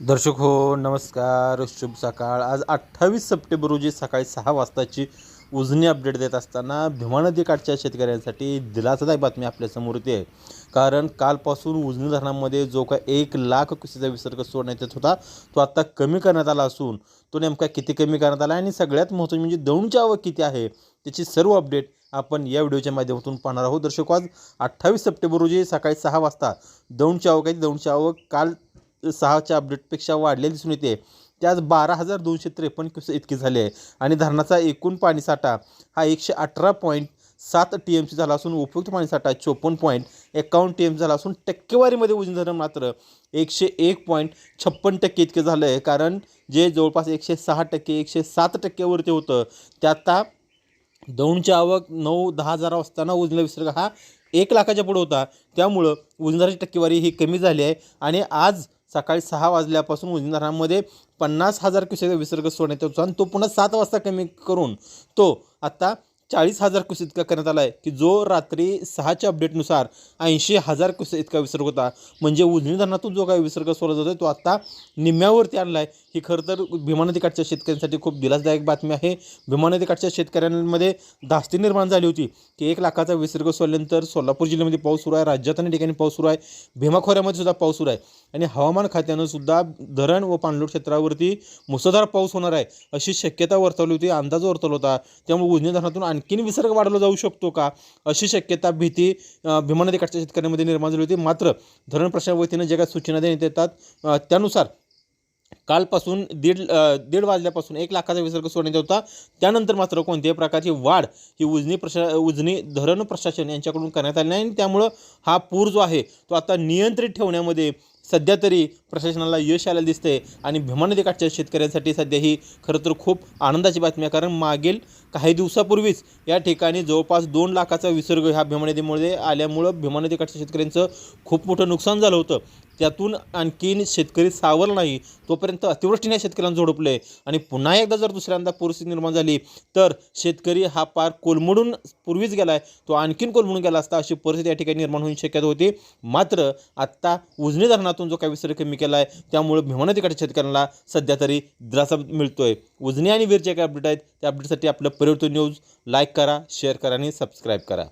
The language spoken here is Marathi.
दर्शक हो नमस्कार. शुभ सकाळ. आज अठ्ठावीस सप्टेंबर रोजी सकाळी सहा वाजताची उजनी अपडेट देत असताना भीमा नदीकाठच्या शेतकऱ्यांसाठी दिलासादायक बातमी आपल्यासमोर येते. आहे कारण कालपासून उजनी धरणामध्ये जो काय एक लाख कुशीचा विसर्ग सोडण्यात येत होता तो आत्ता कमी करण्यात आला असून तो नेमका किती कमी करण्यात आला आणि सगळ्यात महत्त्वाचं म्हणजे दौंडची आवक किती आहे त्याची सर्व अपडेट आपण या व्हिडिओच्या माध्यमातून पाहणार आहोत. दर्शक हो, आज अठ्ठावीस सप्टेंबर रोजी सकाळी सहा वाजता दौंडची आवक आहे. दौंडची आवक काल सहाच्या अपडेटपेक्षा वाढलेली दिसून येते. ते आज बारा हजार दोनशे त्रेपन्न क्युसेक इतकी झाली आहे. आणि धरणाचा एकूण पाणीसाठा हा एकशे अठरा पॉईंट सात टी एम सी झाला असून उपयुक्त पाणीसाठा चोपन्न पॉईंट एकावन्न टी एम सी झाला असून टक्केवारीमध्ये उजनी धरण मात्र एकशे एक पॉईंट छप्पन टक्के इतके झालं आहे. कारण जे जवळपास एकशे सहा टक्के एकशे सात टक्क्यावरती होतं. ते आता दौंडची आवक नऊ दहा हजार असताना उजनीला विसर्ग हा एक लाखाच्या पुढे होता. त्यामुळं उजनीधाराची टक्केवारी ही कमी झाली आहे. आणि आज सकाळी सहा वाजल्यापासून उजनी धरणामध्ये पन्नास हजार क्युसेक विसर्ग सोडण्यात येतो आणि तो पुन्हा सात वाजता कमी करून तो आत्ता चाळीस हजार क्युसेक इतका करण्यात आला आहे की जो रात्री सहाच्या अपडेटनुसार ऐंशी हजार क्युसेक इतका विसर्ग होता. म्हणजे उजनी धरणातून जो काही विसर्ग सोडला जातो तो आत्ता निम्म्यावरती आणला आहे ही खरं तर भीमा नदीकाठच्या शेतकऱ्यांसाठी खूप दिलासदायक बातमी आहे. भीमा नदीकाठच्या शेतकऱ्यांमध्ये धास्ती निर्माण झाली होती की एक लाखाचा विसर्ग सोडल्यानंतर सोलापूर जिल्ह्यामध्ये पाऊस सुरू आहे राज्यात अनेक ठिकाणी पाऊस सुरू आहे भीमा खोऱ्यामध्ये सुद्धा पाऊस सुरू आहे. आणि हवामान खात्यानं सुद्धा धरण व पाणलोट क्षेत्रावरती मुसळधार पाऊस होणार आहे अशी शक्यता वर्तवली होती अंदाज वर्तवला होता. त्यामुळे उजनी धरणातून आणखीन विसर्ग वाढवला जाऊ शकतो का? अशी शक्यता भीती भीमा नदीकाठच्या शेतकऱ्यांमध्ये निर्माण झाली होती. मात्र धरण प्रशासन वतीनं जे काही सूचना देण्यात येतात त्यानुसार कालपासून दीड दीड वाजल्यापासून एक लाखाचा विसर्ग सोडण्यात होता. त्यानंतर मात्र कोणत्याही प्रकारची वाढ ही उजनी प्रशा उजनी धरण प्रशासन यांच्याकडून करण्यात आली नाही आणि त्यामुळं हा पूर जो आहे तो आता नियंत्रित ठेवण्यामध्ये सध्या तरी प्रशासनाला यश आलेलं दिसते आणि भीमानदीकाठच्या शेतकऱ्यांसाठी सध्या ही खरं तर खूप आनंदाची बातमी आहे. कारण मागील काही दिवसापूर्वीच या ठिकाणी जवळपास दोन लाखाचा विसर्ग ह्या भीमा नदीमुळे आल्यामुळं भीमा नदीकाठच्या शेतकऱ्यांचं खूप मोठं नुकसान झालं होतं. त्यातून आणखीन शेतकरी सावरला नाही तोपर्यंत अतिवृष्टीने शेतकऱ्यांना झोडपलं आहे आणि पुन्हा एकदा जर दुसऱ्यांदा परिस्थिती निर्माण झाली तर शेतकरी हा पार कोलमडून पूर्वीच गेला आहे तो आणखीन कोलमडून गेला असता अशी परिस्थिती या ठिकाणी निर्माण होण्याची शक्यता होती. मात्र आत्ता उजनी धरणातून जो काही विसर्ग कमी केला आहे त्यामुळे भीमाना नदीकाठच्या शेतकऱ्यांना सध्या तरी दिलासा आहे उजनी आणि वीरचे काही अपडेट आहेत त्या अपडेटसाठी आपलं परिवर्तन न्यूज लाईक करा शेअर करा आणि सबस्क्राईब करा.